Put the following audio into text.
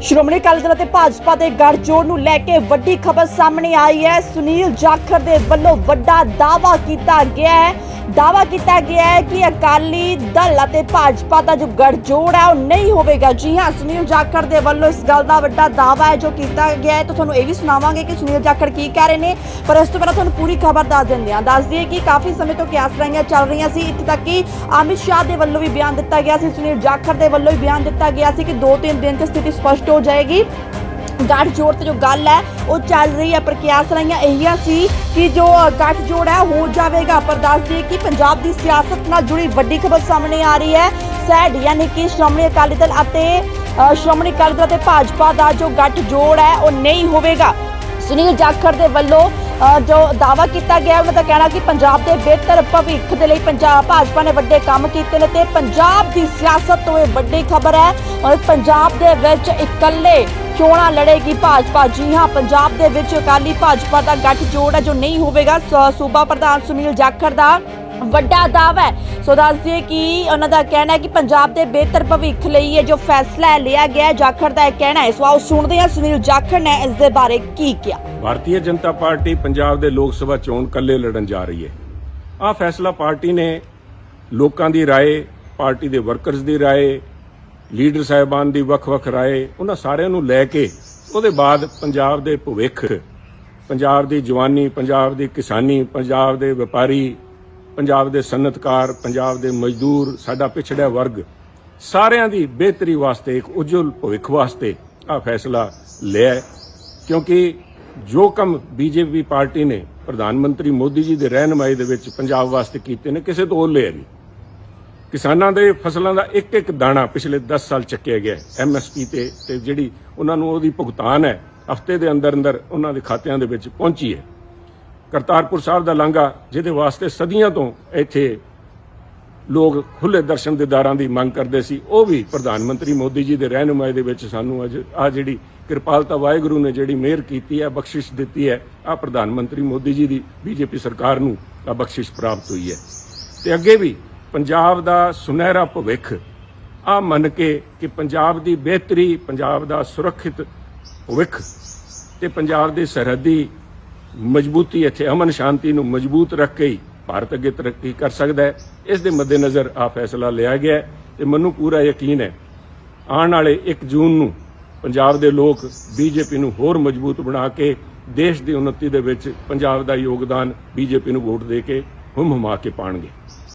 ਸ਼੍ਰੋਮਣੀ ਅਕਾਲੀ ਦਲ ਅਤੇ ਭਾਜਪਾ ਦੇ ਗੱਠਜੋੜ ਨੂੰ ਲੈ ਕੇ ਵੱਡੀ ਖਬਰ ਸਾਹਮਣੇ ਆਈ ਹੈ। ਸੁਨੀਲ ਜਾਖੜ ਦੇ ਵੱਲੋਂ ਵੱਡਾ ਦਾਅਵਾ ਕੀਤਾ ਗਿਆ ਹੈ ਦਾਅਵਾ ਕੀਤਾ ਗਿਆ ਹੈ ਕਿ ਅਕਾਲੀ ਦਲ ਅਤੇ ਭਾਜਪਾ ਦਾ ਜੋ ਗੱਠਜੋੜ ਹੈ, ਉਹ ਨਹੀਂ ਹੋਵੇਗਾ। ਜੀ ਹਾਂ, ਸੁਨੀਲ ਜਾਖੜ ਦੇ ਵੱਲੋਂ ਇਸ ਗੱਲ ਦਾ ਵੱਡਾ ਦਾਅਵਾ ਹੈ ਜੋ ਕੀਤਾ ਗਿਆ ਹੈ। ਤਾਂ ਤੁਹਾਨੂੰ ਇਹ ਵੀ ਸੁਣਾਵਾਂਗੇ ਕਿ ਸੁਨੀਲ ਜਾਖੜ ਕੀ ਕਹਿ ਰਹੇ ਨੇ। ਪਰ ਇਸ ਤੋਂ ਪਹਿਲਾਂ ਤੁਹਾਨੂੰ ਪੂਰੀ ਖਬਰ ਦੱਸ ਦਿੰਦੇ ਹਾਂ। ਦੱਸ ਦਈਏ ਕਿ ਕਾਫੀ ਸਮੇਂ ਤੋਂ ਕਿਆਸ ਰਹੀਆਂ ਚੱਲ ਰਹੀਆਂ ਸੀ। ਇੱਥੇ ਤੱਕ ਕਿ ਅਮਿਤ ਸ਼ਾਹ ਦੇ ਵੱਲੋਂ ਵੀ ਬਿਆਨ ਦਿੱਤਾ ਗਿਆ ਸੀ। ਸੁਨੀਲ ਜਾਖੜ ਦੇ ਵੱਲੋਂ ਵੀ ਬਿਆਨ ਦਿੱਤਾ ਗਿਆ ਸੀ ਕਿ 2-3 ਦਿਨ 'ਚ ਸਥਿਤੀ ਸਪਸ਼ਟ ਹੋ ਜਾਏਗੀ। ਗੱਠਜੋੜ ਤੇ ਜੋ ਗੱਲ ਹੈ, ਉਹ ਚੱਲ ਰਹੀ ਹੈ ਪਰ ਕਿਆਸ ਰਹੀਆਂ ਇਹੀਆਂ ਸੀ ਕਿ ਜੋ ਗੱਠਜੋੜ ਹੈ, ਹੋ ਜਾਵੇਗਾ। ਪਰ ਦੱਸ ਦਈਏ ਕਿ ਪੰਜਾਬ ਦੀ ਸਿਆਸਤ ਨਾਲ ਜੁੜੀ ਵੱਡੀ ਖਬਰ ਸਾਹਮਣੇ ਆ ਰਹੀ ਹੈ। ਸੈਡ ਯਾਨੀ ਕਿ ਸ਼੍ਰੋਮਣੀ ਅਕਾਲੀ ਦਲ ਅਤੇ ਸ਼੍ਰੋਮਣੀ ਅਕਾਲੀ ਦਲ ਅਤੇ ਭਾਜਪਾ ਦਾ ਜੋ ਗੱਠਜੋੜ ਹੈ, ਉਹ ਨਹੀਂ ਹੋਵੇਗਾ। ਸੁਨੀਲ ਜਾਖੜ ਦੇ ਵੱਲੋਂ ਜੋ ਦਾਵਾ ਕੀਤਾ ਗਿਆ ਉਹਨਾਂ ਦਾ ਕਹਿਣਾ ਕਿ ਪੰਜਾਬ ਦੇ ਬਿਹਤਰ ਭਵਿੱਖ ਦੇ ਲਈ ਪੰਜਾਬ, ਭਾਜਪਾ ਨੇ ਵੱਡੇ ਕੰਮ ਕੀਤੇ ਨੇ ਤੇ ਪੰਜਾਬ ਦੀ ਸਿਆਸਤ ਤੋਂ ਇਹ ਵੱਡੀ ਖਬਰ ਹੈ ਔਰ ਪੰਜਾਬ ਦੇ ਵਿੱਚ ਇਕੱਲੇ ਚੋਣਾਂ ਲੜੇਗੀ ਭਾਜਪਾ। ਜੀ ਹਾਂ, ਪੰਜਾਬ ਦੇ ਵਿੱਚ ਅਕਾਲੀ ਭਾਜਪਾ ਦਾ ਗੱਠਜੋੜ ਹੈ, ਜੋ ਨਹੀਂ ਹੋਵੇਗਾ। ਸੂਬਾ ਪ੍ਰਧਾਨ ਸੁਨੀਲ ਜਾਖੜ ਦਾ ਵੱਡਾ ਦਾਅਵਾ ਹੈ ਸੋ ਦੱਸ ਦਈਏ ਕਿ ਉਹਨਾਂ ਦਾ ਕਹਿਣਾ ਹੈ ਕਿ ਪੰਜਾਬ ਦੇ ਬਿਹਤਰ ਭਵਿੱਖ ਲਈ ਇਹ ਜੋ ਫੈਸਲਾ ਹੈ ਲਿਆ ਗਿਆ ਹੈ ਜਾਖੜ ਦਾ ਇਹ ਕਹਿਣਾ ਹੈ ਸੋ ਆਓ ਸੁਣਦੇ ਹਾਂ ਸੁਨੀਲ ਜਾਖੜ ਨੇ ਇਸ ਦੇ ਬਾਰੇ ਕੀ ਕਿਹਾ ਭਾਰਤੀ ਜਨਤਾ ਪਾਰਟੀ ਪੰਜਾਬ ਦੇ ਲੋਕ ਸਭਾ ਚੋਣ ਕੱਲੇ ਲੜਨ ਜਾ ਰਹੀ ਹੈ ਆਹ ਫੈਸਲਾ ਪਾਰਟੀ ਨੇ ਲੋਕਾਂ ਦੀ رائے ਪਾਰਟੀ ਦੇ ਵਰਕਰਸ ਦੀ رائے ਲੀਡਰ ਸਾਹਿਬਾਨ ਦੀ ਵੱਖ-ਵੱਖ رائے ਉਹਨਾਂ ਸਾਰਿਆਂ ਨੂੰ ਲੈ ਕੇ ਉਹਦੇ ਬਾਅਦ ਪੰਜਾਬ ਦੇ ਭਵਿੱਖ ਪੰਜਾਬ ਦੀ ਜਵਾਨੀ ਪੰਜਾਬ ਦੀ ਕਿਸਾਨੀ ਪੰਜਾਬ ਦੇ ਵਪਾਰੀ ਪੰਜਾਬ ਦੇ ਸਨਅਤਕਾਰ ਪੰਜਾਬ ਦੇ ਮਜ਼ਦੂਰ, ਸਾਡਾ ਪਿਛੜਿਆ ਵਰਗ, ਸਾਰਿਆਂ ਦੀ ਬਿਹਤਰੀ ਵਾਸਤੇ, ਇੱਕ ਉਜਵਲ ਭਵਿੱਖ ਵਾਸਤੇ ਆਹ ਫੈਸਲਾ ਲਿਆ ਕਿਉਂਕਿ ਜੋ ਕੰਮ ਬੀਜੇਪੀ ਪਾਰਟੀ ਨੇ, ਪ੍ਰਧਾਨ ਮੰਤਰੀ ਮੋਦੀ ਜੀ ਦੇ ਰਹਿਨਮਾਈ ਦੇ ਵਿੱਚ ਪੰਜਾਬ ਵਾਸਤੇ ਕੀਤੇ ਨੇ, ਕਿਸੇ ਤੋਂ ਲਿਆ ਨਹੀਂ। ਕਿਸਾਨਾਂ ਦੇ ਫਸਲਾਂ ਦਾ ਇੱਕ ਇੱਕ ਦਾਣਾ ਪਿਛਲੇ 10 ਸਾਲ ਚੱਕਿਆ ਗਿਆ ਐਮਐਸਪੀ ਤੇ ਤੇ ਜਿਹੜੀ ਉਹਨਾਂ ਨੂੰ ਉਹਦੀ ਭੁਗਤਾਨ ਹੈ, ਹਫ਼ਤੇ ਦੇ ਅੰਦਰ ਅੰਦਰ ਉਹਨਾਂ ਦੇ ਖਾਤਿਆਂ ਦੇ ਵਿੱਚ ਪਹੁੰਚੀ ਹੈ। ਕਰਤਾਰਪੁਰ ਸਾਹਿਬ ਦਾ ਲਾਂਘਾ, ਜਿਹਦੇ ਵਾਸਤੇ ਸਦੀਆਂ ਤੋਂ ਇੱਥੇ ਲੋਕ ਖੁੱਲੇ ਦਰਸ਼ਨ ਦੀਦਾਰਾਂ ਦੀ ਮੰਗ ਕਰਦੇ ਸੀ। ਉਹ ਵੀ ਪ੍ਰਧਾਨ ਮੰਤਰੀ ਮੋਦੀ ਜੀ ਦੇ ਰਹਿਨੁਮਾਈ ਦੇ ਵਿੱਚ ਸਾਨੂੰ ਅੱਜ ਆ ਜਿਹੜੀ ਕਿਰਪਾਲਤਾ ਵਾਹਿਗੁਰੂ ਨੇ ਜਿਹੜੀ ਮਿਹਰ ਕੀਤੀ ਹੈ, ਬਖਸ਼ਿਸ਼ ਦਿੱਤੀ ਹੈ, ਆ ਪ੍ਰਧਾਨ ਮੰਤਰੀ ਮੋਦੀ ਜੀ ਦੀ ਬੀਜੇਪੀ ਸਰਕਾਰ ਨੂੰ ਆ ਬਖਸ਼ਿਸ਼ ਪ੍ਰਾਪਤ ਹੋਈ ਹੈ। ਤੇ ਅੱਗੇ ਵੀ ਪੰਜਾਬ ਦਾ ਸੁਨਹਿਰਾ ਭਵਿੱਖ, ਆ ਮੰਨ ਕੇ ਕਿ ਪੰਜਾਬ ਦੀ ਬਿਹਤਰੀ, ਪੰਜਾਬ ਦਾ ਸੁਰੱਖਿਅਤ ਭਵਿੱਖ ਤੇ ਪੰਜਾਬ ਦੀ ਸਰਹੱਦੀ ਮਜ਼ਬੂਤੀ ਇੱਥੇ, ਅਮਨ ਸ਼ਾਂਤੀ ਨੂੰ ਮਜ਼ਬੂਤ ਰੱਖ ਕੇ ਹੀ ਭਾਰਤ ਅੱਗੇ ਤਰੱਕੀ ਕਰ ਸਕਦਾ ਹੈ। ਇਸ ਦੇ ਮੱਦੇਨਜ਼ਰ ਆ ਫੈਸਲਾ ਲਿਆ ਗਿਆ ਹੈ ਤੇ ਮੈਨੂੰ ਪੂਰਾ ਯਕੀਨ ਹੈ, ਆਉਣ ਵਾਲੇ 1 ਜੂਨ ਨੂੰ ਪੰਜਾਬ ਦੇ ਲੋਕ ਬੀਜੇਪੀ ਨੂੰ ਹੋਰ ਮਜ਼ਬੂਤ ਬਣਾ ਕੇ ਦੇਸ਼ ਦੀ ਉન્નਤੀ ਦੇ ਵਿੱਚ ਪੰਜਾਬ ਦਾ ਯੋਗਦਾਨ ਬੀਜੇਪੀ ਨੂੰ ਵੋਟ ਦੇ ਕੇ ਹੁੰਮ ਹੁਮਾ ਕੇ ਪਾਣਗੇ।